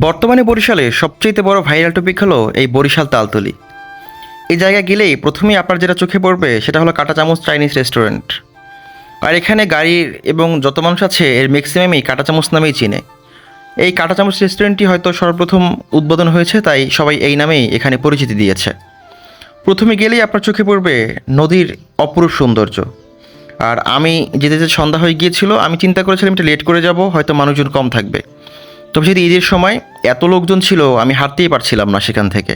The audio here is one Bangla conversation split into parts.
বর্তমানে বরিশালে সবচেয়ে বড় ভাইরাল টপিক হলো এই বরিশাল তালতলি। এই জায়গায় গেলেই প্রথমেই আপনার যেটা চোখে পড়বে, সেটা হলো কাটা চামচ চাইনিজ রেস্টুরেন্ট আর এখানে গাড়ির এবং যত মানুষ আছে, এর ম্যাক্সিমামই কাটা চামচ নামেই চিনে। এই কাঁটা চামচ রেস্টুরেন্টটি হয়তো সর্বপ্রথম উদ্বোধন হয়েছে, তাই সবাই এই নামেই এখানে পরিচিতি দিয়েছে। প্রথমে গেলেই আপনার চোখে পড়বে নদীর অপরূপ সৌন্দর্য। আর আমি যেতে যেতে সন্ধ্যা হয়ে গিয়েছিল, আমি চিন্তা করেছিলাম একটু লেট করে যাব, হয়তো মানুষজন কম থাকবে। তবে সেটি ঈদের সময় এত লোকজন ছিল, আমি হাঁটতেই পারছিলাম না সেখান থেকে।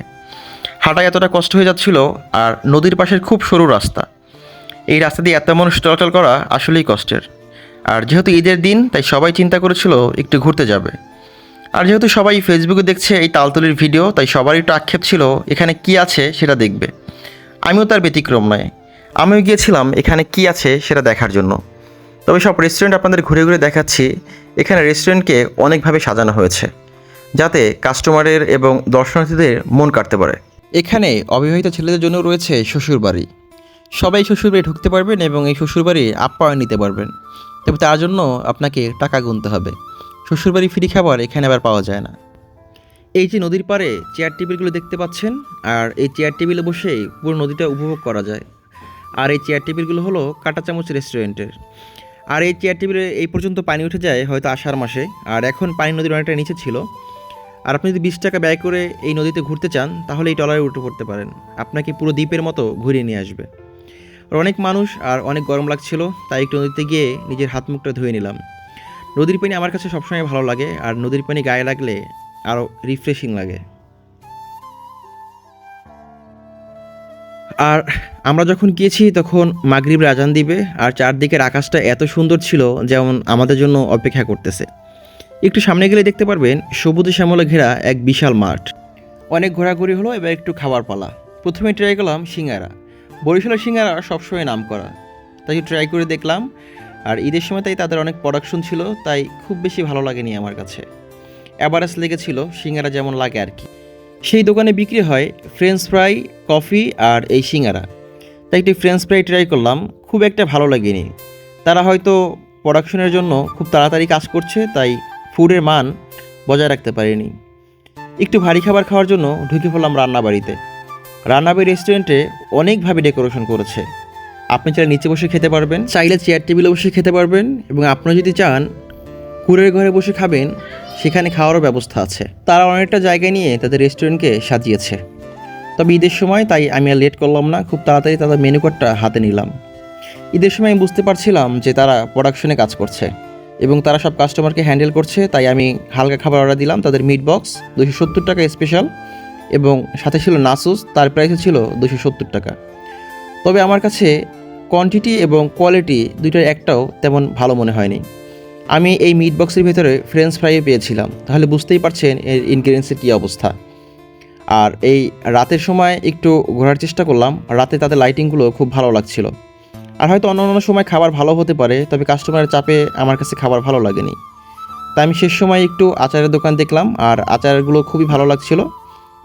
হাঁটা এতটা কষ্ট হয়ে যাচ্ছিল আর নদীর পাশের খুব সরু রাস্তা। এই রাস্তা দিয়ে এত মানুষ চলাচল করা আসলেই কষ্টের। আর যেহেতু ঈদের দিন, তাই সবাই চিন্তা করেছিল একটু ঘুরতে যাবে। আর যেহেতু সবাই ফেসবুকে দেখছে এই তালতলির ভিডিও, তাই সবারই একটু আক্ষেপ ছিল, এখানে কি আছে সেটা দেখবে। আমিও তার ব্যতিক্রম নয়। আমিও গিয়েছিলাম, এখানে কি আছে সেটা দেখার জন্য। তবে সব রেস্টুরেন্ট আপনাদের ঘুরে ঘুরে দেখাচ্ছি। এখানে রেস্টুরেন্টকে অনেকভাবে সাজানো হয়েছে, যাতে কাস্টমারের এবং দর্শনার্থীদের মন কাটতে পারে। এখানে অবিবাহিত ছেলেদের জন্য রয়েছে শ্বশুরবাড়ি। সবাই শ্বশুরবাড়ি ঢুকতে পারবেন এবং এই শ্বশুরবাড়ি আপ্যায়ন নিতে পারবেন। তবে তার জন্য আপনাকে টাকা গুনতে হবে। শ্বশুরবাড়ি ফ্রি খাবার এখানে আবার পাওয়া যায় না। এই যে নদীর পাড়ে চেয়ার টেবিলগুলো দেখতে পাচ্ছেন, আর এই চেয়ার টেবিলে বসেই পুরো নদীটা উপভোগ করা যায়। আর এই চেয়ার টেবিলগুলো হলো কাঁটা চামচ রেস্টুরেন্টের আর এই চেয়ার টেবিলে এই পর্যন্ত পানি উঠে যায় হয়তো আষাঢ় মাসে। আর এখন পানি নদীর অনেকটা নিচে ছিল। আর আপনি যদি বিশ টাকা ব্যয় করে এই নদীতে ঘুরতে চান, তাহলে এই টলারে উঠে পড়তে পারেন। আপনাকে পুরো দ্বীপের মতো ঘুরিয়ে নিয়ে আসবে। আর অনেক মানুষ আর অনেক গরম লাগছিল, তাই একটু নদীতে গিয়ে নিজের হাত মুখটা ধুয়ে নিলাম। নদীর পানি আমার কাছে সবসময় ভালো লাগে, আর নদীর পানি গায়ে লাগলে আরও রিফ্রেশিং লাগে। আর আমরা যখন গিয়েছি তখন মাগরিব রাজান দিবে, আর চারদিকের আকাশটা এত সুন্দর ছিল যেমন আমাদের জন্য অপেক্ষা করতেছে। একটু সামনে গেলে দেখতে পারবেন, সবুজে শ্যামলে ঘেরা এক বিশাল মাঠ। অনেক ঘোরাঘুরি হলো এবার একটু খাবার পালা। প্রথমে ট্রাই করলাম সিঙ্গারা। বরিশালের সিঙ্গারা সবসময় নাম করা তাই ট্রাই করে দেখলাম, আর ঈদের সময় তাই তাদের অনেক প্রোডাকশন ছিল, তাই খুব বেশি ভালো লাগেনি আমার কাছে। অ্যাভারেজ লেগেছিল, সিঙ্গারা যেমন লাগে আর কি। সেই দোকানে বিক্রি হয় ফ্রেঞ্চ ফ্রাই কফি আর এই সিঙ্গারা। তাই একটি ফ্রেঞ্চ ফ্রাই ট্রাই করলাম, খুব একটা ভালো লাগেনি। তারা হয়তো প্রোডাকশনের জন্য খুব তাড়াতাড়ি কাজ করছে, তাই ফুডের মান বজায় রাখতে পারেনি। একটু ভারী খাবার খাওয়ার জন্য ঢুকে পড়লাম রান্নাবাড়িতে। রান্নাবাড়ি রেস্টুরেন্টে অনেকভাবে ডেকোরেশন করেছে। আপনি চাইলে নিচে বসে খেতে পারবেন, চাইলে চেয়ার টেবিলে বসে খেতে পারবেন এবং আপনি যদি চান কুড়ের ঘরে বসে খাবেন, সেখানে খাওয়ারও ব্যবস্থা আছে। তারা অনেকটা জায়গা নিয়ে তাদের রেস্টুরেন্টকে সাজিয়েছে। তবে ঈদের সময় তাই আমি আর লেট করলাম না, খুব তাড়াতাড়ি তাদের মেনু কার্ডটা হাতে নিলাম। ঈদের সময় আমি বুঝতে পারছিলাম যে তারা প্রোডাকশনে কাজ করছে এবং তারা সব কাস্টমারকে হ্যান্ডেল করছে, তাই আমি হালকা খাবার অর্ডার দিলাম। তাদের মিট বক্স দুশো সত্তর টাকা স্পেশাল এবং সাথে ছিল নাসুস, তার প্রাইসে ছিল দুশো সত্তর টাকা। তবে আমার কাছে কোয়ান্টিটি এবং কোয়ালিটি দুইটার একটাও তেমন ভালো মনে হয়নি। আমি এই মিট বক্সের ভেতরে ফ্রেঞ্চ ফ্রাইও পেয়েছিলাম। তাহলে বুঝতেই পারছেন এর ইনগ্রিডিয়েন্টসের কী অবস্থা। আর এই রাতের সময় একটু ঘোরার চেষ্টা করলাম, রাতে তাদের লাইটিংগুলো খুব ভালো লাগছিল। আর হয়তো অন্য অন্য সময় খাবার ভালো হতে পারে, তবে কাস্টমারের চাপে আমার কাছে খাবার ভালো লাগেনি। তাই আমি শেষ সময় একটু আচারের দোকান দেখলাম, আর আচারগুলো খুবই ভালো লাগছিল।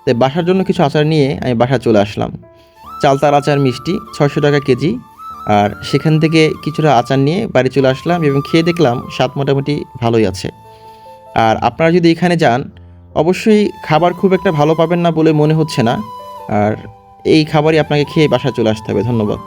তাই বাসার জন্য কিছু আচার নিয়ে আমি বাসা চলে আসলাম। চালতার আচার মিষ্টি, ছয়শো টাকা কেজি আর সেখান থেকে কিছুটা আচার নিয়ে বাড়ি চলে আসলাম এবং খেয়ে দেখলাম স্বাদ মোটামুটি ভালোই আছে। আর আপনারা যদি এখানে যান, অবশ্যই খাবার খুব একটা ভালো পাবেন না বলে মনে হচ্ছে না। আর এই খাবারই আপনাকে খেয়ে বাসায় চলে আসতে হবে। ধন্যবাদ।